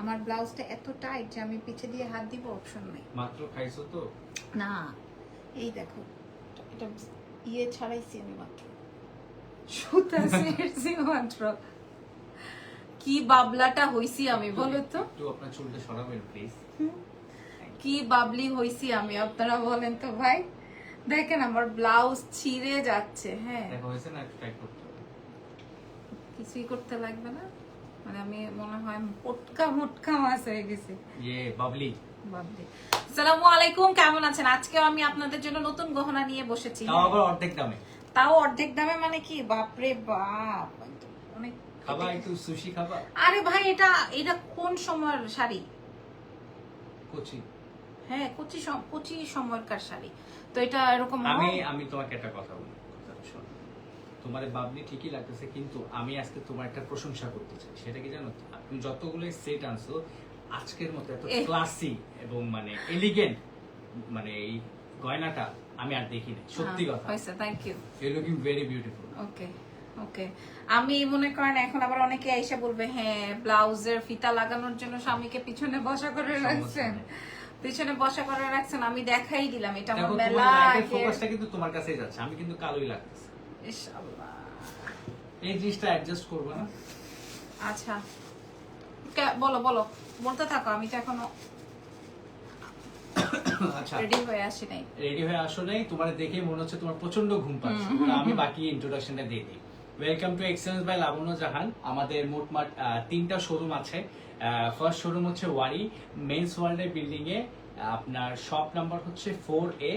আমার ব্লাউজটা এত টাইট যে আমি পিছে দিয়ে হাত দিব অপশন নেই। মাত্র খাইছো তো? না এই দেখো এটা ইয়ে ছাড়াইছি আমি মাত্র। সুতা ছেড়েছি মাত্র। কি বাবলাটা হইছি আমি বলো তো। একটু আপনার চুলটা সরাবেন প্লিজ কি বাবলি হইছি আমি আপনারা বলেন তো ভাই। দেখেন আমার ব্লাউজ ছিঁড়ে যাচ্ছে হ্যাঁ। দেখা হয়েছে না? একটু টাইট করতে হবে। কিছুই করতে লাগবে না। মানে আমি মনে হয় মোটকা মোটকা মাছ হয়ে গেছে। ইয়ে বাবলি। বাবলি। আসসালামু আলাইকুম কেমন আছেন? আজকেও আমি আপনাদের জন্য নতুন গহনা নিয়ে বসেছি। তাও আবার অর্ধেক দামে। তাও অর্ধেক দামে মানে কি? বাপরে বাপ! অনেক খাবা একটু সুশি খাবা? আরে ভাই এটা এটা কোন সময়ের শাড়ি? কচি। হ্যাঁ কচি কচি সময়কার শাড়ি। তো এটা এরকম আমি আমি তোমাকে একটা কথা বলি। তোমার বাবলি ঠিকই লাগতেছে কিন্তু আমি আজকে তোমার একটা প্রশংসা করতে চাই। সেটা কি জানো? তুমি যতগুলো সেট আনছো আজকের মতো এত ক্লাসি এবং মানে এলিগেন্ট মানে এই গয়নাটা আমি আর দেখিনি সত্যি হ্যাঁ, কথা। হয়েছে thank you you looking very beautiful okay okay আমি মনে করেন এখন আবার অনেকে এসে বলবে হ্যাঁ ব্লাউজের ফিতা লাগানোর জন্য স্বামীকে পিছনে বসা করে রাখছেন। পিছনে বসা করে রাখছেন আমি দেখাই দিলাম এটা আমার মেলা ফোকাসটা কিন্তু তোমার কাছেই যাচ্ছে। আমি কিন্তু কালোই লাগতেছে। ইস আল্লাহ। এই জিনিসটা অ্যাডজাস্ট করব না। আচ্ছা। বলো বলো। বলতে থাকো আমি তো এখনও আচ্ছা। রেডি হয়ে আসি নাই। রেডি হয়ে আসো নাই তোমার দেখে মনে হচ্ছে তোমার প্রচণ্ড ঘুম পাচ্ছে। আমি বাকি ইন্ট্রোডাকশনটা দিয়ে দিই। Welcome to excellence by Labonno Jahan আমাদের মোটমাট তিনটা শোরুম আছে। ফার্স্ট শোরুম হচ্ছে ওয়ারি মেন্স ওয়ার্ল্ডের বিল্ডিং এ আপনার শপ নাম্বার হচ্ছে ফোর এ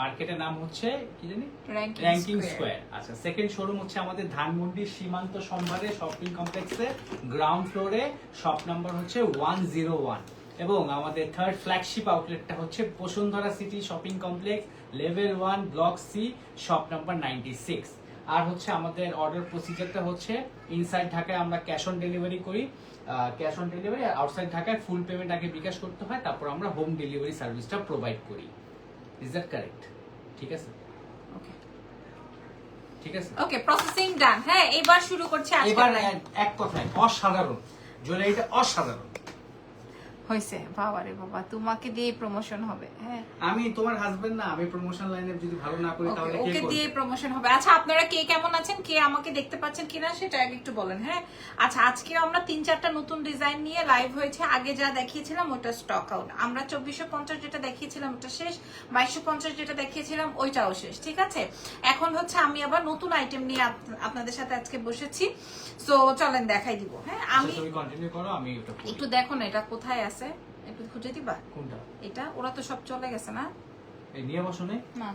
মার্কেটের নাম হচ্ছে কি জানি? র্যাঙ্কিং স্কোয়ার আচ্ছা সেকেন্ড শোরুম হচ্ছে আমাদের ধানমন্ডি সীমান্ত সম্ভারে শপিং কমপ্লেক্সে গ্রাউন্ড ফ্লোরে শপ নাম্বার হচ্ছে ওয়ান জিরো ওয়ান এবং আমাদের থার্ড ফ্ল্যাগশিপ আউটলেটটা হচ্ছে Bashundhara city shopping complex level one block C shop number ninety six আর হচ্ছে আমাদের অর্ডার প্রসিজারটা হচ্ছে ইনসাইড ঢাকায় আমরা ক্যাশ অন ডেলিভারি করি। ক্যাশ অন ডেলিভারি আউটসাইড ঢাকায় ফুল পেমেন্ট আগে বিকাশ করতে হয় তারপর আমরা হোম ডেলিভারি সার্ভিসটা প্রোভাইড করি। ইজ দ্যাট কারেক্ট ঠিক আছে? ওকে ঠিক আছে? ওকে প্রসেসিং ডান হ্যাঁ এবার শুরু করছে এবার এক কথায় অসাধারণ। জুয়েলারিটা অসাধারণ। হয়েছে বাবা রে বাবা তোমাকে দিয়ে প্রমোশন হবে হ্যাঁ। আমি তোমার হাজবেন্ড না আমি প্রমোশন লাইনে যদি ভালো না করি তাহলে ওকে দিয়ে প্রমোশন হবে। আচ্ছা আপনারা কে কেমন আছেন? কে আমাকে দেখতে পাচ্ছেন কিনা সেটা আগে একটু বলেন হ্যাঁ। আচ্ছা আজকে আমরা তিন চারটা নতুন ডিজাইন নিয়ে লাইভ হয়েছে। আগে যা দেখিয়েছিলাম ওটা স্টক আউট আমরা চব্বিশশো পঞ্চাশ যেটা দেখিয়েছিলাম ওটা শেষ। বাইশশো পঞ্চাশ যেটা দেখিয়েছিলাম ওইটাও শেষ ঠিক আছে? এখন হচ্ছে আমি আবার নতুন আইটেম নিয়ে আপনাদের সাথে আজকে বসেছি। সো চলেন দেখাই দিব হ্যাঁ? আচ্ছা, আমি করি। একটু দেখো না এটা কোথায় আছে? একটু খুঁজে দিবা? কোনটা? এটা ওরা তো সব চলে গেছে না? এই নিয়ে বসো নে। না।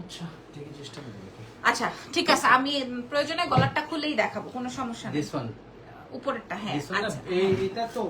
আচ্ছা ঠিক আছে চেষ্টা করব আচ্ছা ঠিক আছে আমি প্রয়োজনে গলাটা খুলেই দেখাবো কোনো সমস্যা নেই। দিস ওয়ান উপরেরটা হ্যাঁ আচ্ছা। এই এটা তো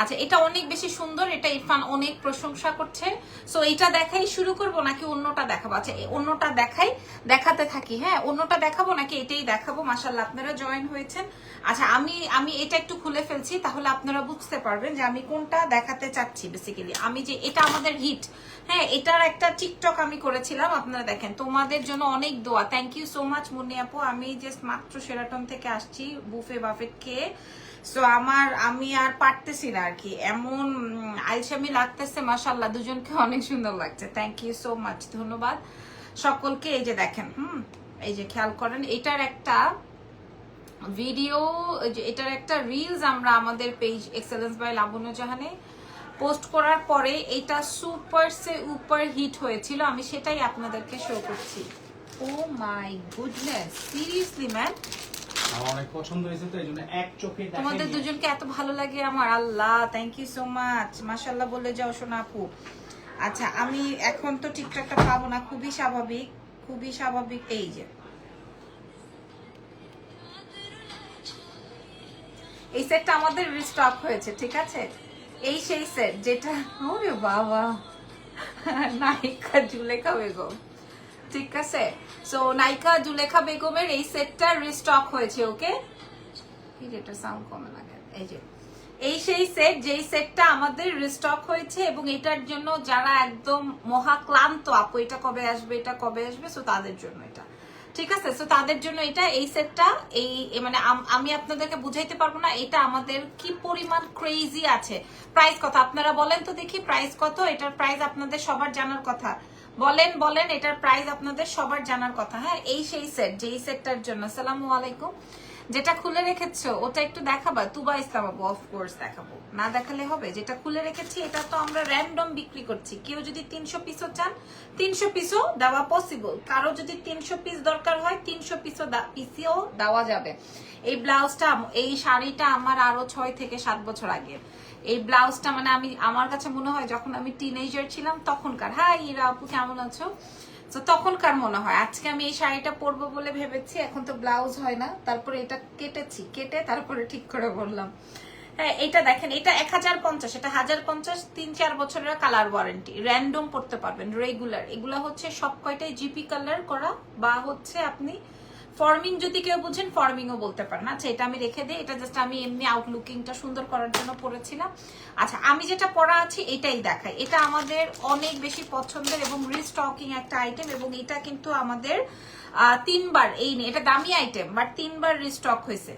আচ্ছা এটা অনেক বেশি সুন্দর, এটা ইরফান অনেক প্রশংসা করছে। সো এটা দেখাই শুরু করব নাকি অন্যটা দেখাবো? আচ্ছা অন্যটা দেখাই, দেখাতে থাকি হ্যাঁ? অন্যটা দেখাবো নাকি এটাই দেখাবো? মাশাল্লাহ আপনারা জয়েন হয়েছেন। আচ্ছা আমি আমি এটা একটু খুলে ফেলছি, তাহলে আপনারা বুঝতে পারবেন যে আমি কোনটা দেখাতে চাচ্ছি বেসিক্যালি আমি যে, এটা আমাদের হিট হ্যাঁ? এটার একটা টিকটক আমি করেছিলাম, আপনারা দেখেন, তোমাদের জন্য অনেক দোয়া। Thank you so much Munni আপু। আমি জাস্ট মাত্র সেরাটন থেকে আসছি, বুফে বাফেট খেয়ে। সো আমার, আমি আর পারতেছি না আর কি। এমন আলসামি লাগতেছে মাসাল্লাহ দুজনকে অনেক সুন্দর লাগছে। থ্যাংক ইউ সো মাচ ধন্যবাদ। সকলকে এই যে দেখেন, হুম, এই যে খেয়াল করেন, এটার একটা ভিডিও এটার একটা রিলস আমরা আমাদের পেজ এক্সেলেন্স বাই লাবণ্য জাহানে পোস্ট করার পরে এটা সুপার সে উপর হিট হয়েছিল। আমি সেটাই আপনাদেরকে শো করছি। Oh my goodness seriously man তোমাদের দুজনকে এত ভালো লাগে আমার, Allah thank you so much মাশাল্লাহ বলে যাও সোনা আপু। আচ্ছা আমি এখন তো টিকটকটা পাবো না, খুবই স্বাভাবিক খুবই স্বাভাবিক, এই যে। এই সেটটা আমাদের রিস্টক হয়েছে, ঠিক আছে? এই সেই সেট যেটা, ওরে বাবা, নায়িকা জুলেখা বেগম। ঠিক আছে? সো নায়িকা জুলেখা বেগমের এই সেটটা রিস্টক হয়েছে ওকে কি যেটা সাউন্ড কমে লাগে। এই যে। এই সেই সেট যেই সেটটা আমাদের রিস্টক হয়েছে এবং এটার জন্য যারা একদম মহাক্লান্ত আপু, এটা কবে আসবে? এটা কবে আসবে? সো তাদের জন্য এটা। ঠিক আছে? তো তাদের জন্য এটা, এই সেটটা এই মানে আমি আপনাদেরকে বুঝাইতে পারব না, এটা আমাদের কি পরিমাণ ক্রেজি আছে। প্রাইস কত? আপনারা বলেন তো দেখি প্রাইস কত? এটার প্রাইস আপনাদের সবার জানার কথা। বলেন বলেন, এটার প্রাইস আপনাদের সবার জানার কথা। হ্যাঁ এই সেই সেট যে এই সেটটার জন্য। আসসালামু আলাইকুম। যেটা খুলে রেখেছো, ওটা একটু দেখাবা? তুবা ইসলাম আবু অফকোর্স দেখাবো। না দেখালে হবে? যেটা খুলে রেখেছি, এটা তো আমরা র্যান্ডম বিক্রি করছি। কেউ যদি তিনশো পিসও চান, তিনশো পিসও দেওয়া পসিবল কারও যদি তিনশো পিস দরকার হয়, তিনশো পিসও পিসিও দেওয়া যাবে। এই ব্লাউজটা এই শাড়িটা আমার আরও ছয় থেকে সাত বছর আগের। এই ব্লাউজটা মানে আমি, আমার কাছে মনে হয় যখন আমি টিনেজার ছিলাম, তখনকার। হাই ইরা, আপু কেমন আছো? তো তখনকার মনে হয়। আজকে আমি এই শাড়িটা পরবো বলে ভেবেছি, এখন তো ব্লাউজ হয় না। তারপরে এটা কেটেছি, কেটে তারপরে ঠিক করে বললাম। হ্যাঁ এটা দেখেন, এটা এক হাজার পঞ্চাশ, এটা হাজার পঞ্চাশ, তিন চার বছরের কালার ওয়ারেন্টি র্যান্ডম পড়তে পারবেন রেগুলার এগুলা হচ্ছে সব কয়টাই জিপি কালার করা, বা হচ্ছে আপনি ফর্মিং যদি কেউ বুঝেন ফর্মিংও বলতে পারেন। আচ্ছা এটা আমি রেখে দিই। এটা জাস্ট আমি এমনি আউটলুকিংটা সুন্দর করার জন্য পড়েছিলাম। আচ্ছা আমি যেটা পড়া আছি, এটাই দেখাই। এটা আমাদের অনেক বেশি পছন্দের এবং রিস্টকিং একটা আইটেম এবং এটা কিন্তু আমাদের তিনবার এই এটা দামি আইটেম বাট তিনবার রিস্টক হয়েছে।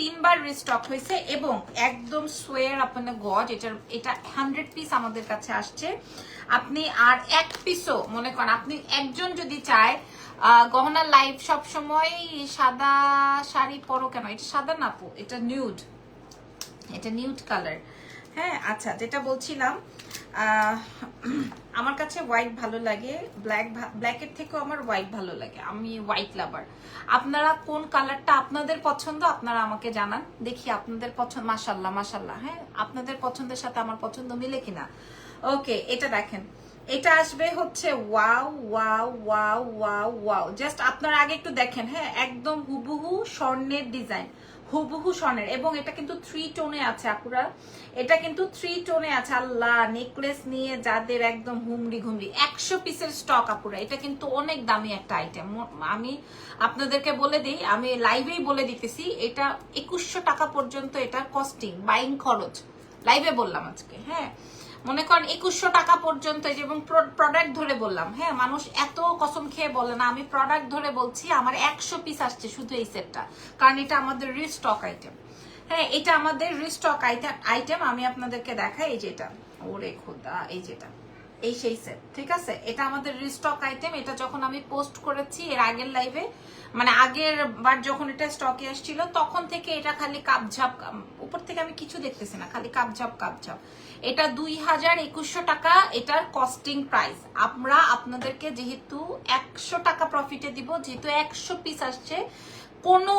তিনবার রিস্টক হয়েছে এবং একদম সোয়ের আপনার গজ এটার, এটা হান্ড্রেড পিস আমাদের কাছে আসছে। আপনি আর এক পিসও মনে করেন, আপনি একজন যদি চায় গহনা লাইভ সব সময় সাদা শাড়ি পরো কেন? এটা সাদা না পো এটা নিউড এটা নিউড কালার হ্যাঁ আচ্ছা যেটা বলছিলাম আমার কাছে হোয়াইট ভালো লাগে ব্ল্যাক ব্ল্যাকের থেকেও আমার হোয়াইট ভালো লাগে। আমি হোয়াইট লাভার আপনারা কোন কালারটা আপনাদের পছন্দ, আপনারা আমাকে জানান। দেখি আপনাদের পছন্দ মাসাল্লাহ মাসাল্লাহ হ্যাঁ? আপনাদের পছন্দের সাথে আমার পছন্দ মিলে কিনা? ওকে এটা দেখেন। এটা আসবে হচ্ছে wow wow wow wow wow. Just আপনারা আগে একটু দেখেন হ্যাঁ একদম হুবহু স্বর্ণের ডিজাইন হুবহু স্বর্ণের। এবং এটা কিন্তু থ্রি টোনে আছে আপুরা। এটা কিন্তু থ্রি টোনে আছে, আল্লাহ নেকলেস নিয়ে যাদের একদম হুমড়ি ঘুমড়ি। একশো পিসের স্টক আপুরা, এটা কিন্তু অনেক দামি একটা আইটেম আমি আপনাদেরকে বলে দিই, আমি লাইভেই বলে দিতেছি, এটা একুশশো টাকা পর্যন্ত এটা কস্টিং বাইং খরচ। লাইভে বললাম আজকে হ্যাঁ। মনে করেন একুশশো টাকা পর্যন্ত এবং প্রোডাক্ট ধরে বললাম হ্যাঁ মানুষ এত কসম খেয়ে বলে না, আমি প্রোডাক্ট ধরে বলছি, আমার একশো পিস আসছে শুধু এই সেটটা কারণ এটা আমাদের রিস্টক আইটেম হ্যাঁ এটা আমাদের রিস্টক আইটেম আইটেম আমি আপনাদেরকে দেখাই এই যেটা। ওরে খোদা, এই যেটা। এই সেই সেট ঠিক আছে? এটা আমাদের রিস্টক আইটেম এটা যখন আমি পোস্ট করেছি এর আগের লাইভে মানে আগের বার যখন এটা স্টকে আসছিল, তখন থেকে এটা খালি কাপঝাপ উপর থেকে আমি কিছু দেখতেছি না, খালি কাপঝাপ কাপঝাপ। এটা দুই হাজার একুশশো টাকা, এটার কস্টিং প্রাইস আমরা আপনাদেরকে যেহেতু একশো টাকা প্রফিটে দিব, যেহেতু একশো পিস আসছে, কোনো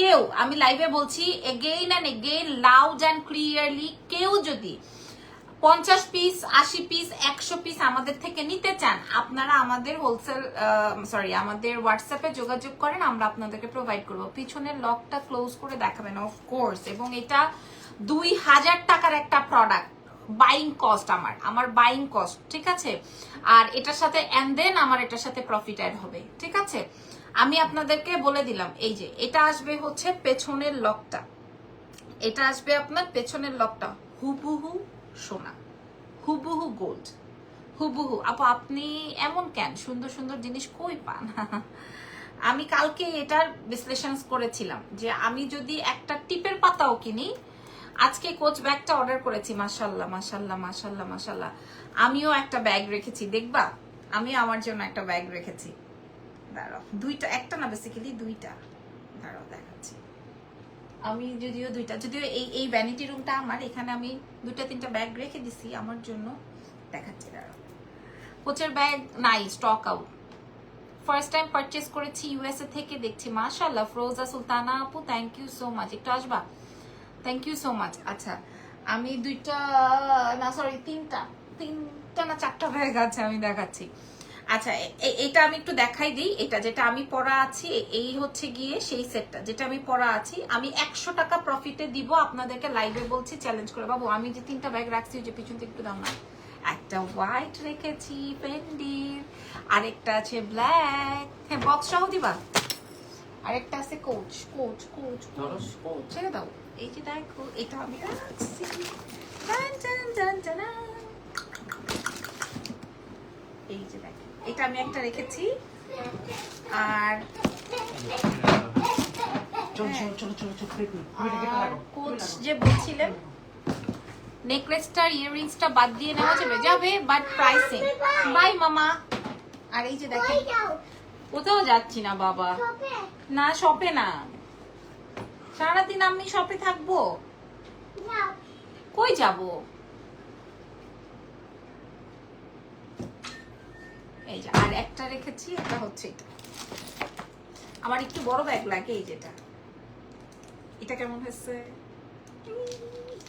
কেউ, আমি লাইভে বলছি again and again loud and clearly কেউ যদি পঞ্চাশ পিস আশি পিস একশো পিস আমাদের থেকে নিতে চান, আপনারা আমাদের হোলসেল সরি আমাদের হোয়াটসঅ্যাপে যোগাযোগ করেন, আমরা আপনাদেরকে প্রোভাইড করব। পিছনের লকটা ক্লোজ করে দেখাবেন অফ কোর্স এবং এটা দুই হাজার টাকার একটা প্রোডাক্ট বাইং কস্ট আমার আমার বাইং কস্ট ঠিক আছে? আর এটার সাথে অ্যান্ড দেন আমার এটার সাথে প্রফিট অ্যাড হবে, ঠিক আছে? আমি আপনাদেরকে বলে দিলাম, এই যে, এটা আসবে হচ্ছে পেছনের লকটা। এটা আসবে আপনার পেছনের লকটা, হুবহু সোনা, হুবহু গোল্ড হুবহু। আপু, আপনি এমন কেন? সুন্দর সুন্দর জিনিস কই পান? আমি কালকে এটার বিশ্লেষণ করেছিলাম, যে আমি যদি একটা টিপের পাতাও কিনি আজকে কোচ ব্যাগটা অর্ডার করেছি মাসাল্লাহ মাসাল্লাহ মাসাল্লাহ মাসাল্লাহ আমিও একটা ব্যাগ রেখেছি, দেখবা? আমি আমার জন্য একটা ব্যাগ রেখেছি। দাঁড়াও, দুইটা, একটা না বেসিক্যালি দুইটা? দাঁড়াও, দেখাচ্ছি। আমি যদিও দুইটা, যদিও এই এই ভ্যানিটি রুমটা আমার, এখানে আমি দুইটা, তিনটা ব্যাগ রেখে দিছি, আমার জন্য। দেখাচ্ছি, দাঁড়াও। কোচের ব্যাগ নাই stock out first time purchase করেছি ইউএসএ থেকে, দেখছি মাশাল্লাহ ফ্রোজা সুলতানা আপু থ্যাংক ইউ সো মাচ একটু আসবা? থ্যাংক ইউ সো মাচ আচ্ছা আমি দুইটা, না সরি তিনটা তিনটা না চারটা ব্যাগ আছে আমি দেখাচ্ছি। আচ্ছা এটা আমি একটু দেখাই দিই। এটা যেটা আমি পরা আছি এই হচ্ছে গিয়ে সেই সেটটা। যেটা আমি পরা আছি, আমি একশো টাকা প্রফিটে দিব আপনাদেরকে লাইভে বলছি চ্যালেঞ্জ করে। বাবু, আমি যে তিনটা ব্যাগ রাখছি যে পিছন থেকে একটু দাম না। একটা হোয়াইট রেখেছি পেন্ডির আরেকটা আছে ব্ল্যাক হ্যাঁ বক্স সহ দিবা? আরেকটা আছে Coach Coach Coach Coach Coach ছেড়ে দাও। এই যে দেখো এটা আমি রাখছি টান টান এই যে দেখো এটা আমি একটা রেখেছি। আর চলো হ্যাঁ। কোচ যে বলছিলেন নেকলেসটার ইয়াররিংসটা বাদ দিয়ে নেওয়া যাবে। যাবে বাট প্রাইসিং বাই মামা। আর এই যে দেখেন কোথাও যাচ্ছি না বাবা। না শপে না। সারাদিন আমি শপে থাকব? কই যাব? এই যে আর একটা রেখেছি এটা হচ্ছে এটা। আমার একটু বড় ব্যাগ লাগে এই যেটা। এটা কেমন হয়েছে?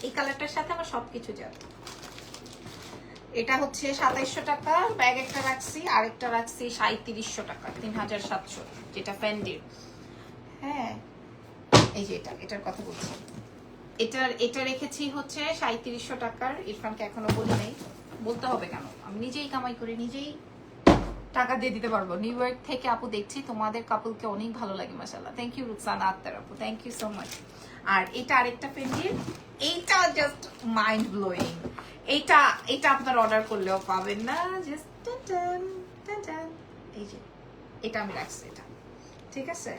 এই কালারটার সাথে আমার সবকিছু যাবে। এটা হচ্ছে সাতাইশশো টাকা ব্যাগ একটা রাখছি, আরেকটা রাখছি সাঁত্রিশশো টাকা তিন হাজার সাতশো যেটা ফ্যান্ডির হ্যাঁ এই যে এটা, এটার কথা বলছি। এটার, এটা রেখেছি হচ্ছে সাঁত্রিশশো টাকার, ইরফানকে এখনও বলি নাই। বলতে হবে কেন? আমি নিজেই কামাই করি নিজেই টাকা দিয়ে দিতে পারব। নিউ ইয়র্ক থেকে আপু দেখছি, তোমাদের কাপলকে অনেক ভালো লাগে মাসাল্লাহ থ্যাংক ইউ রুকসানা আক্তার আপু। থ্যাংক ইউ সো মাচ আর এটা আরেকটা পেন্ডির এইটা জাস্ট মাইন্ড ব্লোয়িং এইটা এটা আপনার অর্ডার করলেও পাবেন না। জাস্ট এই যে, এটা আমি রাখছি, এটা। ঠিক আছে?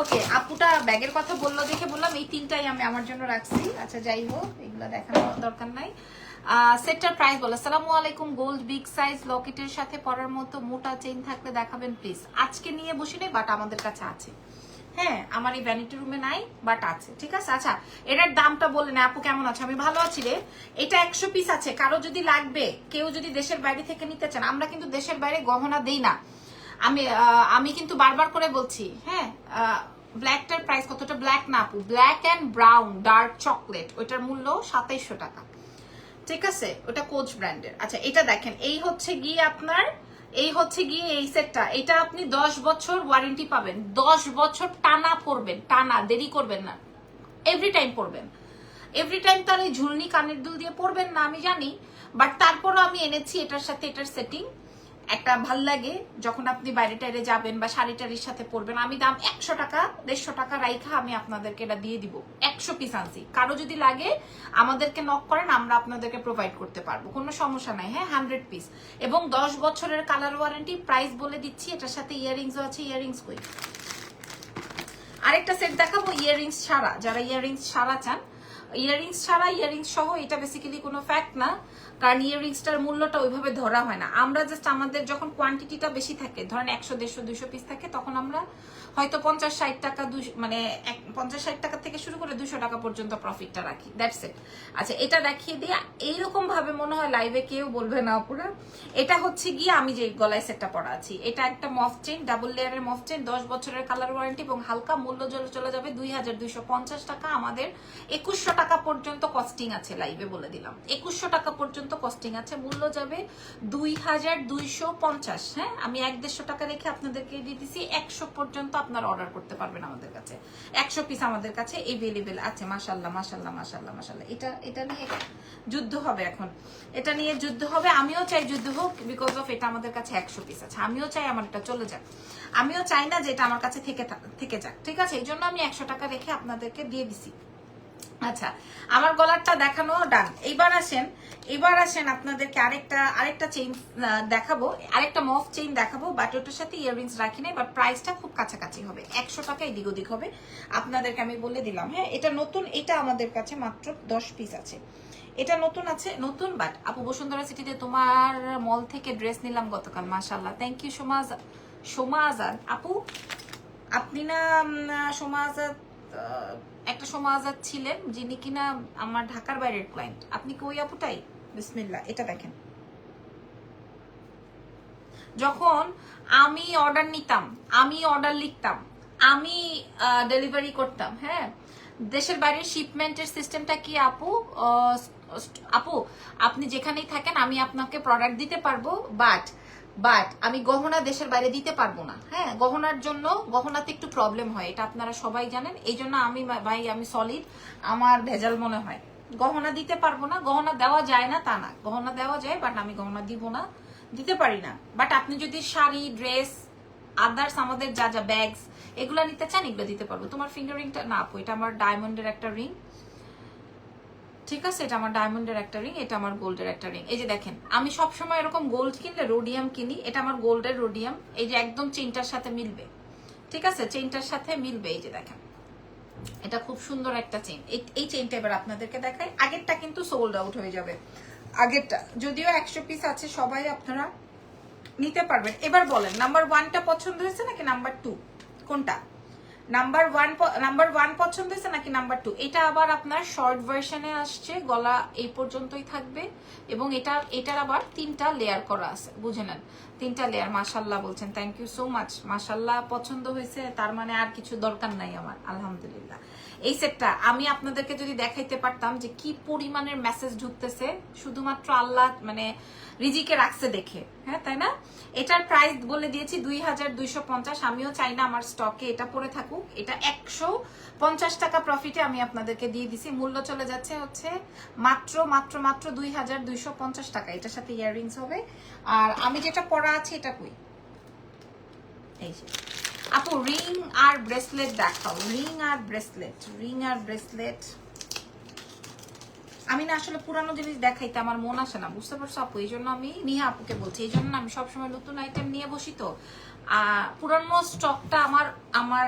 ওকে আপুটা ব্যাগের কথা বলল দেখে বললাম, এই তিনটাই আমি আমার জন্য রাখছি। আচ্ছা যাই হোক, এগুলো দেখানোর দরকার নাই। সেটটার প্রাইস বলো। আসসালামু আলাইকুম গোল্ড বিগ সাইজ লকেটের সাথে পরার মতো মোটা চেইন থাকলে দেখাবেন প্লিজ আজকে নিয়ে বসি নেই বাট আমাদের কাছে আছে। হ্যাঁ আমার এই ভ্যানিটি রুমে নাই বাট আছে। ঠিক আছে? আচ্ছা এটার দামটা বলে না আপু, কেমন আছে? আমি ভালো আছি রে। এটা একশো পিস আছে। কারও যদি লাগবে, কেউ যদি দেশের বাইরে থেকে নিতে চান, আমরা কিন্তু দেশের বাইরে গহনা দেই না। আমি আমি কিন্তু বারবার করে বলছি হ্যাঁ ব্ল্যাকটার প্রাইস কতটা? ব্ল্যাক না আপু black and brown dark chocolate ওইটার মূল্য সাতাইশশো টাকা। ঠিক আছে? ওটা কোচ ব্র্যান্ডের আচ্ছা এটা দেখেন, এই হচ্ছে গিয়ে আপনার, এই হচ্ছে গিয়ে এই সেটটা এটা আপনি দশ বছর ওয়ারেন্টি পাবেন। দশ বছর টানা পরবেন, টানা, দেরি করবেন না। এভরি টাইম পরবেন। এভরি টাইম তার এই ঝুলনি কানের দুল দিয়ে পরবেন না, আমি জানি। বাট তারপরও আমি এনেছি এটার সাথে, এটার সেটিং একটা ভালো লাগে যখন আপনি বাইরে টাইরে যাবেন বা শাড়ি টাড়ির সাথে পরবেন, আমি দাম একশো টাকা, দেড়শো টাকা রাইখা আমি আপনাদেরকে এটা দিয়ে দিব। একশো পিস আনছি। কারও যদি লাগে, আমাদেরকে নক করেন, আমরা আপনাদেরকে প্রোভাইড করতে পারব। কোনো সমস্যা নাই হ্যাঁ হান্ড্রেড পিস এবং দশ বছরের কালার ওয়ারেন্টি প্রাইস বলে দিচ্ছি, এটার সাথে ইয়ারিংসও আছে ইয়ারিংস কই? আরেকটা সেট দেখাবো ইয়ারিংস ছাড়া। যারা ইয়ারিংস ছাড়া চান ইয়ারিংস ছাড়া ইয়ারিংস সহ, এটা বেসিক্যালি কোনো ফ্যাক্ট না। কারণ ইয়ারিংসটার মূল্যটা ওইভাবে ধরা হয় না। আমরা জাস্ট আমাদের যখন কোয়ান্টিটিটা বেশি থাকে, ধরেন একশো, দেড়শো দুশো পিস থাকে, তখন আমরা হয়তো পঞ্চাশ ষাট টাকা মানে পঞ্চাশ ষাট টাকা থেকে শুরু করে দুশো টাকা পর্যন্ত প্রফিটটা রাখি। দ্যাটস ইট আচ্ছা এটা দেখিয়ে দিয়ে এইরকম ভাবে মনে হয় লাইভে কেউ বলবে না পুরো এটা হচ্ছে গিয়ে আমি যে গলায় সেটটা পরা আছি। এটা একটা মফ চেন ডাবল লেয়ারের মফ চেন দশ বছরের কালার ওয়ারেন্টি এবং হালকা মূল্য চলে যাবে দুই হাজার দুইশো পঞ্চাশ টাকা। আমাদের একুশশো টাকা পর্যন্ত কস্টিং আছে লাইভে বলে দিলাম। একুশশো টাকা পর্যন্ত কস্টিং আছে, মূল্য যাবে দুই হাজার দুইশো পঞ্চাশ। হ্যাঁ আমি এক দেড়শো টাকা রেখে আপনাদেরকে দিয়ে দিছি, একশো পর্যন্ত আপনারা অর্ডার করতে পারবেন আমাদের কাছে। একশো পিস আমাদের কাছে এভেলেবেল আছে মাসাল্লাহ মাসাল্লাহ মাসাল্লাহ মাসাল্লাহ এটা এটা নিয়ে যুদ্ধ হবে এখন। এটা নিয়ে যুদ্ধ হবে, আমিও চাই যুদ্ধ হোক বিকজ অফ এটা আমাদের কাছে একশো পিস আছে। আমিও চাই আমার এটা চলে যাক। আমিও চাই না যে এটা আমার কাছে থেকে থাক- যাক। ঠিক আছে? এই জন্য আমি একশো টাকা রেখে আপনাদেরকে দিয়ে দিছি। আচ্ছা আমার গলারটা দেখানো ডান এইবার আসেন এবার আসেন আপনাদেরকে আরেকটা আরেকটা চেইন দেখাবো, আরেকটা মফ চেইন দেখাবো বাট ওটার সাথে ইয়াররিংস রাখি নাই বাট প্রাইসটা খুব কাছাকাছি হবে, একশো টাকা এদিক ওদিক হবে। আপনাদেরকে আমি বলে দিলাম হ্যাঁ এটা নতুন, এটা আমাদের কাছে মাত্র দশ পিস আছে। এটা নতুন আছে, নতুন বাট আপু বসুন্ধরা সিটিতে তোমার মল থেকে ড্রেস নিলাম গতকাল মাশাল্লাহ থ্যাংক ইউ সোমা আজাদ সোমা আজাদ আপু, আপনি না সোমা আজাদ একটা সময় আজাদ ছিলেন যিনি কিনা আমার ঢাকার বাইরের ক্লায়েন্ট আপনি কি ওই আপুটাই? বিসমিল্লা এটা দেখেন। যখন আমি অর্ডার নিতাম আমি অর্ডার লিখতাম আমি ডেলিভারি করতাম হ্যাঁ? দেশের বাইরের শিপমেন্টের সিস্টেমটা কি আপু? আপু আপনি যেখানেই থাকেন আমি আপনাকে প্রোডাক্ট দিতে পারব বাট বাট আমি গহনা দেশের বাইরে দিতে পারব না। হ্যাঁ গহনার জন্য গহনাতে একটু প্রবলেম হয়, এটা আপনারা সবাই জানেন। এই জন্য আমি ভাই, আমি সলিড আমার ভেজাল মনে হয়। গহনা দিতে পারব না, গহনা দেওয়া যায় না, তা না। গহনা দেওয়া যায় বাট আমি গহনা দিব না, দিতে পারি না। বাট আপনি যদি শাড়ি ড্রেস আদার্স আমাদের যা যা ব্যাগস এগুলো নিতে চান, এগুলো দিতে পারব। তোমার ফিঙ্গার রিংটা না আপু, এটা আমার ডায়মন্ডের একটা রিং ঠিক আছে, এটা আমার ডায়মন্ডের একটা রিং এটা আমার গোল্ডের একটা রিং এই যে দেখেন, আমি সবসময় এরকম গোল্ড কিনলে রোডিয়াম কিনি, এটা আমার গোল্ডের রোডিয়াম এই যে একদম চেইনটার সাথে মিলবে। ঠিক আছে চেইনটার সাথে মিলবে, এই যে দেখেন। এটা খুব সুন্দর একটা চেইন এই চেইনটা এবার আপনাদেরকে দেখাই। আগেরটা কিন্তু সোল্ড আউট হয়ে যাবে। আগেরটা, যদিও একশো পিস আছে, সবাই আপনারা নিতে পারবেন। এবার বলেন নাম্বার ওয়ানটা পছন্দ হয়েছে নাকি নাম্বার টু কোনটা? নাম্বার ওয়ান নাম্বার ওয়ান পছন্দ হয়েছে নাকি নাম্বার টু এটা আবার আপনার শর্ট ভার্সনে আসছে, গলা এই পর্যন্তই থাকবে এবং এটা, এটার আবার তিনটা লেয়ার করা আছে, বুঝে নেন? তিনটা লেয়ার মাসাল্লাহ বলছেন থ্যাংক ইউ সো মাচ মাসাল্লাহ পছন্দ হয়েছে, তার মানে আর কিছু দরকার নাই আমার, আলহামদুলিল্লাহ। এই সেটটা আমি আপনাদেরকে যদি দেখাইতে পারতাম যে কি পরিমাণের মেসেজ ঢুকতেছে, শুধুমাত্র আল্লাহ মানে রিজিকে রাখছে দেখে। হ্যাঁ তাই না? এটার প্রাইস বলে দিয়েছি দুই হাজার দুইশো পঞ্চাশ। আমিও চাই না আমার স্টকে এটা পরে থাকুক। এটা একশো পঞ্চাশ টাকা প্রফিটে আমি আপনাদেরকে দিয়ে দিছি। মূল্য চলে যাচ্ছে হচ্ছে মাত্র মাত্র মাত্র দুই হাজার দুইশো পঞ্চাশ টাকা। এটার সাথে ইয়াররিংস হবে। আর আমি যেটা পরা আছে, এটা কই? এই যে। আপু রিং আর ব্রেসলেট দেখাও। রিং আর ব্রেসলেট রিং আর ব্রেসলেট আমি না আসলে পুরানো জিনিস দেখাইতে আমার মন আসে না, বুঝতে পারছ আপু? এই জন্য আমি নিহা আপুকে বলছি, এই জন্য আমি সবসময় নতুন আইটেম নিয়ে বসি তো। পুরানো স্টকটা আমার আমার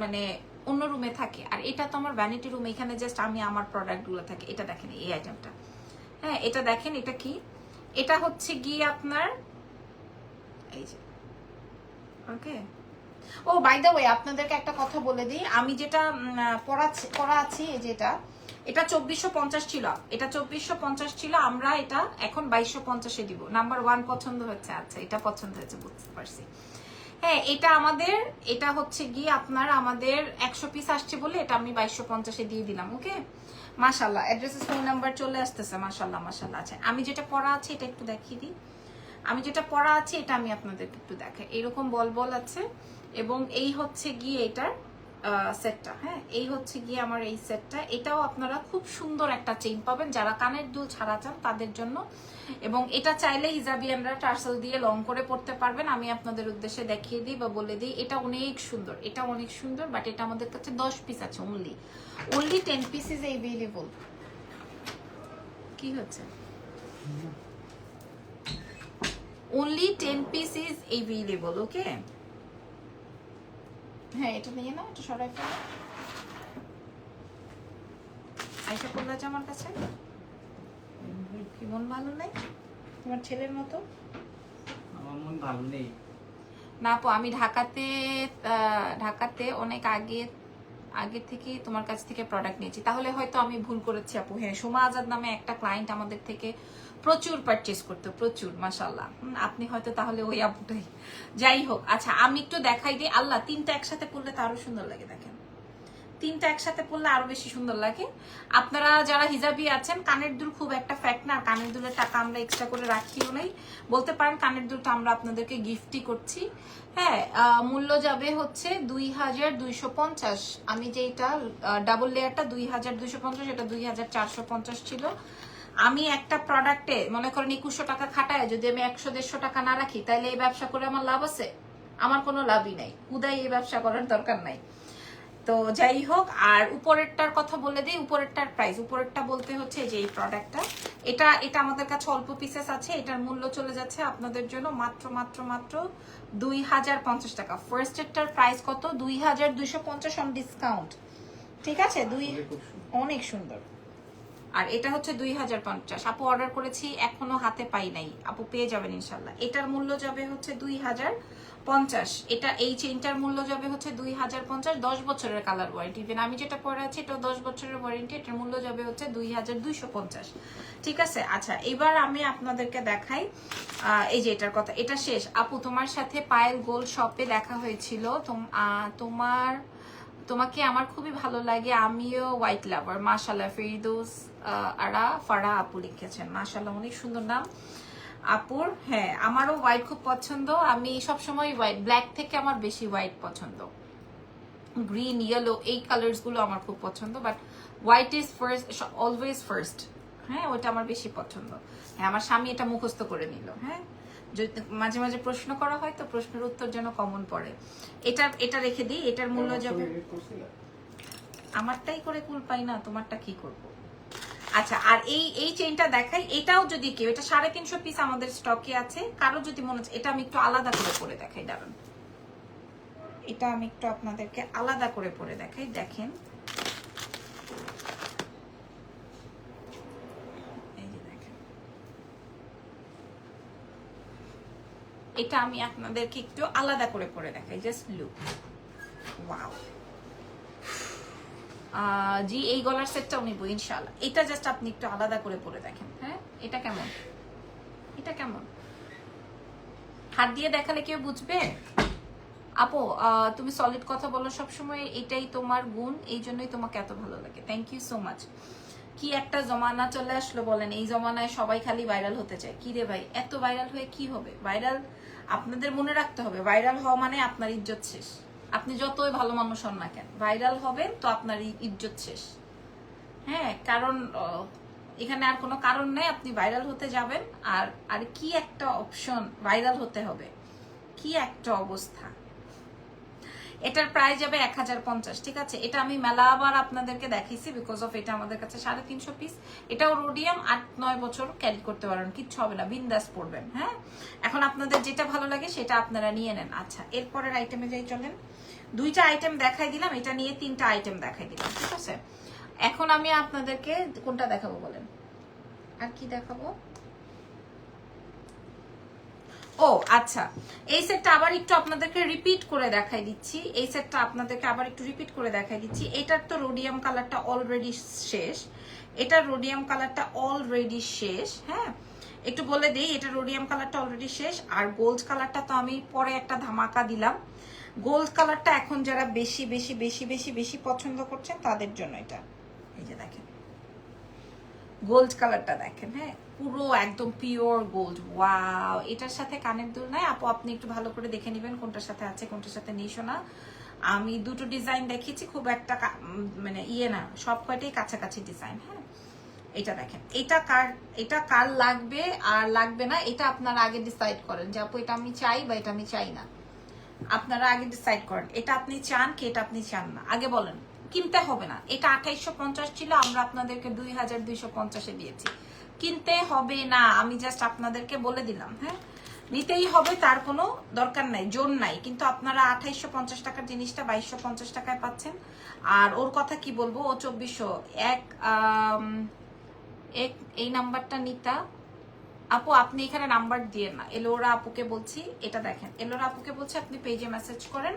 মানে অন্য রুমে থাকে। আর এটা তো আমার ভ্যানিটি রুম এখানে জাস্ট আমি আমার প্রোডাক্টগুলো থাকে। এটা দেখেন এই আইটেমটা হ্যাঁ এটা দেখেন, এটা কি? এটা হচ্ছে গিয়ে আপনার, এই যে okay oh by the way আপনাদেরকে একটা কথা বলে দিই। আমি যেটা পড়াচ্ছি, পড়া আছি যেটা এটা চব্বিশশো পঞ্চাশ ছিল। এটা চব্বিশশো পঞ্চাশ ছিল, আমরা এটা এখন বাইশশো পঞ্চাশে দিব। নাম্বার ওয়ান পছন্দ হচ্ছে আচ্ছা এটা পছন্দ হয়েছে, বুঝতে পারছি। হ্যাঁ এটা আমাদের, এটা হচ্ছে গিয়ে আপনার আমাদের একশো পিস আসছে বলে এটা আমি বাইশশো পঞ্চাশে দিয়ে দিলাম ওকে মাশাল্লাহ অ্যাড্রেসেস ফোন নাম্বার চলে আসতেছে মাশাল্লাহ মাশাল্লাহ আচ্ছা আমি যেটা পড়া আছে এটা একটু দেখিয়ে দিই। আমি যেটা পড়া আছে এটা আমি আপনাদেরকে একটু দেখাই। এরকম বল বল আছে, এবং এই হচ্ছে গিয়ে এটার সেটটা হ্যাঁ এই হচ্ছে গিয়ে আমার এই সেটটা এটাও আপনারা খুব সুন্দর একটা চেইন পাবেন। যারা কানের দুল ছাড়া চান, তাদের জন্য। এবং এটা চাইলে হিজাবিয়ানরা টার্সেল দিয়ে লং করে পড়তে পারবেন। আমি আপনাদের উদ্দেশ্যে দেখিয়ে দিই বা বলে দিই, এটা অনেক সুন্দর। এটা অনেক সুন্দর বাট এটা আমাদের কাছে দশ পিস আছে only only ten piece is available কি হচ্ছে? Only ten piece is available okay হ্যাঁ এটা নিয়ে নাও এটা সরাই ফেলো। আইসা করলে যে আমার কাছে? কি মন ভালো নাই? তোমার ছেলের মতো? আমার মন ভালো নেই। না আপু আমি ঢাকাতে ঢাকাতে অনেক আগে আগে থেকে তোমার কাছ থেকে প্রোডাক্ট নিয়েছি। তাহলে হয়তো আমি ভুল করেছি আপু। হ্যাঁ সোমা আজাদ নামে একটা ক্লায়েন্ট আমাদের থেকে প্রচুর পারচেস করতো, প্রচুর মাসাল্লাহ আপনি হয়তো তাহলে ওই আপুটাই। যাই হোক আচ্ছা আমি একটু দেখাই দিই। আল্লাহ, তিনটা একসাথে করলে তো আরও সুন্দর লাগে, দেখেন। তিনটা একসাথে পড়লে আরও বেশি সুন্দর লাগে। আপনারা যারা হিজাবি আছেন, কানের দুল খুব একটা ফ্যাক্ট না, কানের দুলের টাকা আমরা এক্সট্রা করে রাখিও নাই। বলতে পারেন কানের দুলটা আমরা আপনাদেরকে গিফটই করছি। হ্যাঁ মূল্য যাবে হচ্ছে দুই হাজার দুইশো পঞ্চাশ। আমি যেটা ডাবল লেয়ারটা দুই হাজার দুইশো পঞ্চাশ, এটা দুই হাজার চারশো পঞ্চাশ ছিল। আমি একটা প্রোডাক্টে মনে করেন একুশশো টাকা খাটায়, যদি আমি একশো, দেড়শো টাকা না রাখি তাহলে এই ব্যবসা করে আমার লাভ আছে? আমার কোনো লাভই নাই। হুদাই এই ব্যবসা করার দরকার নাই। তো যাই হোক আর উপরেরটার কথা বলে দিই উপরেরটার প্রাইস উপরেরটা বলতে হচ্ছে যে এই প্রোডাক্টটা এটা এটা আমাদের কাছে অল্প পিসেস আছে এটার মূল্য চলে যাচ্ছে আপনাদের জন্য মাত্র মাত্র মাত্র দুই হাজার পঞ্চাশ টাকা। ফার্স্ট এরটার প্রাইস কত? দুই হাজার দুইশো পঞ্চাশ অন ডিসকাউন্ট ঠিক আছে? দুই অনেক সুন্দর। আর এটা হচ্ছে দুই হাজার পঞ্চাশ। আপু অর্ডার করেছি, এখনও হাতে পাই নাই। আপু পেয়ে যাবেন ইনশাল্লাহ এটার মূল্য যাবে হচ্ছে দুই হাজার পঞ্চাশ। এটা এই চেইনটার মূল্য যাবে হচ্ছে দুই হাজার পঞ্চাশ, দশ বছরের কালার ওয়ারেন্টি ইভেন আমি যেটা পরে আছি এটা দশ বছরের ওয়ারেন্টি এটার মূল্য যাবে হচ্ছে দুই হাজার দুইশো পঞ্চাশ। ঠিক আছে? আচ্ছা এবার আমি আপনাদেরকে দেখাই এই যে এটার কথা। এটা শেষ। আপু, তোমার সাথে পায়েল গোল্ড শপে দেখা হয়েছিল। তোমার তোমাকে আমার খুবই ভালো লাগে। আমিও হোয়াইট লাভার মাশাল্লাহ ফেরিদোস আরা, ফারা আপু লিখেছেন। মাশাল্লাহ অনেক সুন্দর নাম। আপুর হ্যাঁ আমারও হোয়াইট খুব পছন্দ। আমি সবসময় হোয়াইট ব্ল্যাক থেকে আমার বেশি হোয়াইট পছন্দ। গ্রিন ইয়েলো এই কালার্সগুলো আমার খুব পছন্দ but white is first always first হ্যাঁ ওটা আমার বেশি পছন্দ। হ্যাঁ আমার স্বামী এটা মুখস্থ করে নিল। হ্যাঁ মাঝে মাঝে প্রশ্ন করা হয় তো প্রশ্নের উত্তর যেন কমন পড়ে। এটা এটা রেখে দিই এটার মূল্য যাবে আমারটাই করে কুল পাই না তোমারটা কি করব? আচ্ছা আর এই এই চেইনটা দেখাই এটাও যদি কেউ এটা সাড়ে তিনশো পিস আমাদের স্টকে আছে কারও যদি মনে হচ্ছে এটা আমি একটু আলাদা করে পরে দেখাই দাঁড়ান। এটা আমি একটু আপনাদেরকে আলাদা করে পরে দেখাই দেখেন এই যে দেখেন এটা আমি আপনাদেরকে একটু আলাদা করে পরে দেখাই জাস্ট লুক ওয়াও জি, এই গলার সেটটা সেটটাও নিবো ইনশাল্লাহ এটা জাস্ট আপনি একটু আলাদা করে পরে দেখেন হ্যাঁ? এটা কেমন? এটা কেমন? হাত দিয়ে দেখালে কেউ বুঝবে? আপু তুমি সলিড কথা বলো সবসময়, এটাই তোমার গুণ, এই জন্যই তোমাকে এত ভালো লাগে। থ্যাংক ইউ সো মাচ কি একটা জমানা চলে আসলো বলেন, এই জমানায় সবাই খালি ভাইরাল হতে চায়। কি রে ভাই, এত ভাইরাল হয়ে কি হবে? ভাইরাল আপনাদের মনে রাখতে হবে ভাইরাল হওয়া মানে আপনার ইজ্জত শেষ। আপনি যতই ভালো মানুষ হন না কেন ভাইরাল হবেন তো আপনার ইজ্জত শেষ। হ্যাঁ কারণ এখানে আর কোনো কারণ নেই, আপনি ভাইরাল হতে যাবেন। আর আর কি একটা অপশন ভাইরাল হতে হবে? কি একটা অবস্থা? এটার প্রাইস যাবে এক হাজার পঞ্চাশ, ঠিক আছে? এটা আমি মেলা আবার আপনাদেরকে দেখাইছি বিকজ অফ এটা আমাদের কাছে সাড়ে তিনশো পিস এটাও রোডিয়াম আট নয় বছর ক্যারি করতে পারবেন, কিচ্ছু হবে না, বিন্দাস পড়বেন হ্যাঁ? এখন আপনাদের যেটা ভালো লাগে সেটা আপনারা নিয়ে নেন। আচ্ছা এরপরের আইটেমে যাই চলেন। দুইটা আইটেম দেখাই দিলাম, এটা নিয়ে তিনটা আইটেম দেখাই দিলাম, ঠিক আছে? এখন আমি আপনাদেরকে কোনটা দেখাবো বলেন? আর কি দেখাবো? ও আচ্ছা। এই সেটটা আবার একটু আপনাদেরকে রিপিট করে দেখাই দিচ্ছি। এই সেটটা আপনাদেরকে আবার একটু রিপিট করে দেখাই দিচ্ছি। এটার তো রোডিয়াম কালারটা অলরেডি শেষ। এটার রোডিয়াম কালারটা অলরেডি শেষ হ্যাঁ? একটু বলে দিই, এটা রোডিয়াম কালারটা অলরেডি শেষ। আর গোল্ড কালারটা তো আমি পরে একটা ধামাকা দিলাম। গোল্ড কালারটা এখন যারা বেশি বেশি বেশি বেশি বেশি পছন্দ করছেন তাদের জন্য এটা। এই যে দেখেন। গোল্ড কালারটা দেখেন হ্যাঁ? পুরো একদম পিওর গোল্ড ওয়াও এটার সাথে কানের দুল নাই। আপু, আপনি একটু ভালো করে দেখে নেবেন কোনটার সাথে আছে, কোনটার সাথে নেই শোনা আমি দুটো ডিজাইন দেখিয়েছি, খুব একটা মানে ইয়ে না, সব কয়টাই কাছাকাছি ডিজাইন হ্যাঁ? এটা দেখেন, এটা কার এটা কার লাগবে আর লাগবে না, এটা আপনারা আগে ডিসাইড করেন যে, আপু, এটা আমি চাই বা এটা আমি চাই না। আপনারা আগে ডিসাইড করেন, এটা আপনি চান কি এটা আপনি চান না। আগে বলেন, কিনতে হবে না। এটা আঠাইশো পঞ্চাশ ছিল, আমরা আপনাদেরকে দুই হাজার দুইশো পঞ্চাশে দিয়েছি। কিনতে হবে না, আমি জাস্ট আপনাদেরকে বলে দিলাম হ্যাঁ? নিতেই হবে, তার কোনো দরকার নাই, জোর নাই। কিন্তু আপনারা আঠাইশো পঞ্চাশ টাকার জিনিসটা বাইশশো পঞ্চাশ টাকায় পাচ্ছেন। আর ওর কথা কি বলব? ও চব্বিশশো। এক এক, এই নাম্বারটা নিতা। আপু, আপনি এখানে নাম্বার দিয়ে না। এলোরা আপুকে বলছি, এটা দেখেন। এলোরা আপুকে বলছি, আপনি পেজে মেসেজ করেন।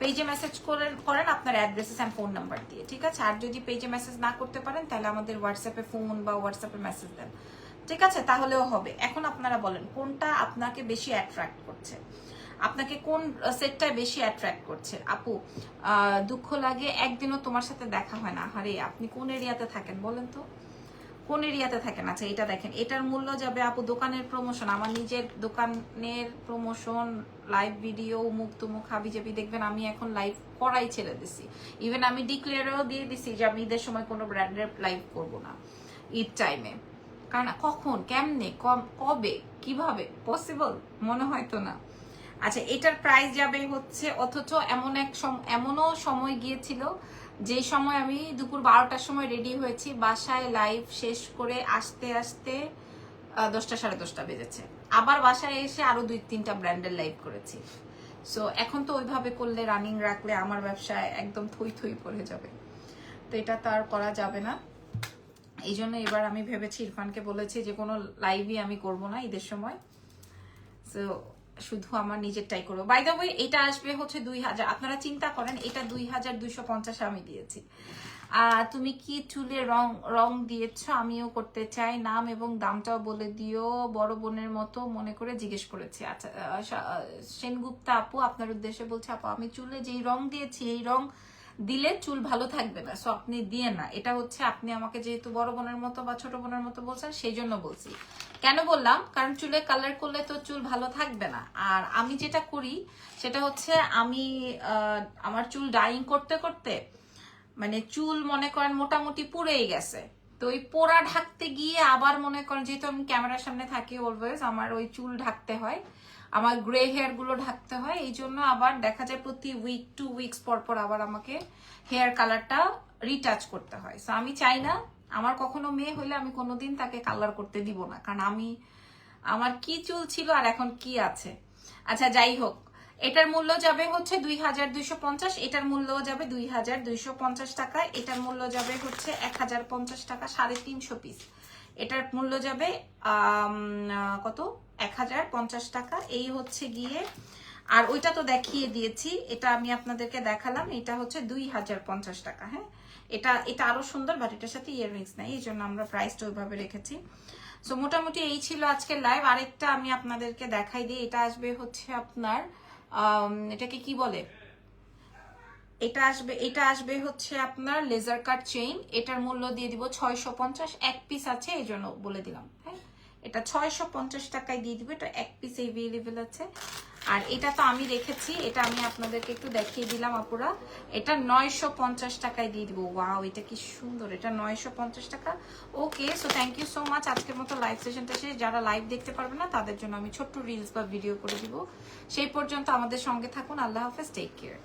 পেজে মেসেজ করেন করেন আপনার অ্যাড্রেসেস অ্যান্ড ফোন নাম্বার দিয়ে, ঠিক আছে? আর যদি পেজে মেসেজ না করতে পারেন, তাহলে আমাদের হোয়াটসঅ্যাপে ফোন বা হোয়াটসঅ্যাপে মেসেজ দেন। ঠিক আছে? তাহলেও হবে। এখন আপনারা বলেন, কোনটা আপনাকে বেশি অ্যাট্রাক্ট করছে? আপনাকে কোন সেটটা বেশি অ্যাট্রাক্ট করছে? আপু দুঃখ লাগে, একদিনও তোমার সাথে দেখা হয় না। আরে আপনি কোন এরিয়াতে থাকেন বলেন তো? কোন এরিয়াতে থাকেন? আচ্ছা এটা দেখেন। এটার মূল্য যাবে, আপু, দোকানের প্রমোশন আমার নিজের দোকানের প্রমোশন লাইভ ভিডিও মুখ তুমুখ হাবি জাবি দেখবেন, আমি এখন লাইভ করাই ছেড়ে দিছি। ইভেন আমি ডিক্লেয়ারও দিয়ে দিছি যে আমি ঈদের সময় কোনো ব্র্যান্ডের লাইভ করব না, ঈদ টাইমে কারণ কখন? কেমনে? কম- কবে? কীভাবে? পসিবল মনে হয় তো না। আচ্ছা এটার প্রাইস যাবে হচ্ছে, অথচ এমন এক এমনও সময় গিয়েছিল যে সময় আমি দুপুর বারোটার সময় রেডি হয়েছি, বাসায় লাইভ শেষ করে আসতে আসতে দশটা সাড়ে দশটা বেজেছে। আবার বাসায় এসে আরও দুই তিনটা ব্র্যান্ডের লাইভ করেছি। সো এখন তো ওইভাবে করলে রানিং রাখলে আমার ব্যবসায় একদম থই থই পড়ে যাবে। তো এটা তো আর করা যাবে না। এই জন্য এবার আমি ভেবেছি, ইরফানকে বলেছি যে কোনো লাইভই আমি করব না ঈদের সময়। সো শুধু আমার নিজেরটাই করব। বাই দ্য ওয়ে এটা আসবে হচ্ছে দুই হাজার আপনারা চিন্তা করেন, এটা দুই হাজার দুইশো পঞ্চাশ আমি দিয়েছি। তুমি কি চুলে রং রং দিয়েছ? আমিও করতে চাই। নাম এবং দামটাও বলে দিও। বড় বোনের মতো মনে করে জিজ্ঞেস করেছি। আচ্ছা সেনগুপ্তা আপু আপনার উদ্দেশ্যে বলছে, আপু, আমি চুলে যেই রং দিয়েছি, এই রং দিলে চুল ভালো থাকবে না সো আপনি দিয়ে না। এটা হচ্ছে আপনি আমাকে যেহেতু বড় বোনের মতো বা ছোট বোনের মতো বলছেন, সেই জন্য বলছি। কেন বললাম? কারণ চুলে কালার করলে তো চুল ভালো থাকবে না। আর আমি যেটা করি, সেটা হচ্ছে আমি আমার চুল ডাইং করতে করতে মানে চুল মনে করেন মোটামুটি পুড়েই গেছে। তো ওই পোড়া ঢাকতে গিয়ে আবার মনে করেন, যেহেতু আমি ক্যামেরার সামনে থাকি অলওয়েজ আমার ওই চুল ঢাকতে হয়। আমার গ্রে হেয়ারগুলো ঢাকতে হয়, এই জন্য আবার দেখা যায় প্রতি উইক টু উইকস পর পর আবার আমাকে হেয়ার কালারটা রিটাচ করতে হয়। সো আমি চাই না, আমার কখনো মেয়ে হলে আমি কোনোদিন তাকে কালার করতে দিব না, কারণ আমি, আমার কি চুল ছিল আর এখন কি আছে। আচ্ছা যাই হোক, এটার মূল্য যাবে হচ্ছে দুই হাজার দুইশো পঞ্চাশ, এটার মূল্য যাবে দুই হাজার দুইশো পঞ্চাশ টাকা, এটার মূল্য যাবে হচ্ছে এক হাজার পঞ্চাশ টাকা, সাড়ে তিনশো পিস এটার মূল্য যাবে কত? এক হাজার পঞ্চাশ টাকা। এই হচ্ছে গিয়ে, আর ওইটা তো দেখিয়ে দিয়েছি, এটা আমি আপনাদেরকে দেখালাম, এটা হচ্ছে দুই হাজার পঞ্চাশ টাকা হ্যাঁ? এটা এটা আরও সুন্দর বাট এটার সাথে ইয়াররিংস নাই, এই জন্য আমরা প্রাইসটা ওইভাবে রেখেছি। সো মোটামুটি এই ছিল আজকের লাইভ আরেকটা আমি আপনাদেরকে দেখাই দিই, এটা আসবে হচ্ছে আপনার এটাকে কি বলে? এটা আসবে এটা আসবে হচ্ছে আপনার লেজার কাট চেইন এটার মূল্য দিয়ে দিব ছয়শো পঞ্চাশ, এক পিস আছে, এই জন্য বলে দিলাম হ্যাঁ? এটা ছয়শো পঞ্চাশ টাকায় দিয়ে দিব, এটা এক পিস এভেলেবেল আছে। আর এটা তো আমি রেখেছি, এটা আমি আপনাদেরকে একটু দেখিয়ে দিলাম আপুরা। এটা নয়শো পঞ্চাশ টাকায় দিয়ে দিব। ওয়াও, এটা কি সুন্দর, এটা নয়শো পঞ্চাশ টাকা। Okay so thank you so much আজকের মতো লাইভ সেশনটা শেষ। যারা লাইভ দেখতে পারবে না, তাদের জন্য আমি ছোট্ট রিলস বা ভিডিও করে দিব। সেই পর্যন্ত আমাদের সঙ্গে থাকুন। আল্লাহ হাফেজ টেক কেয়ার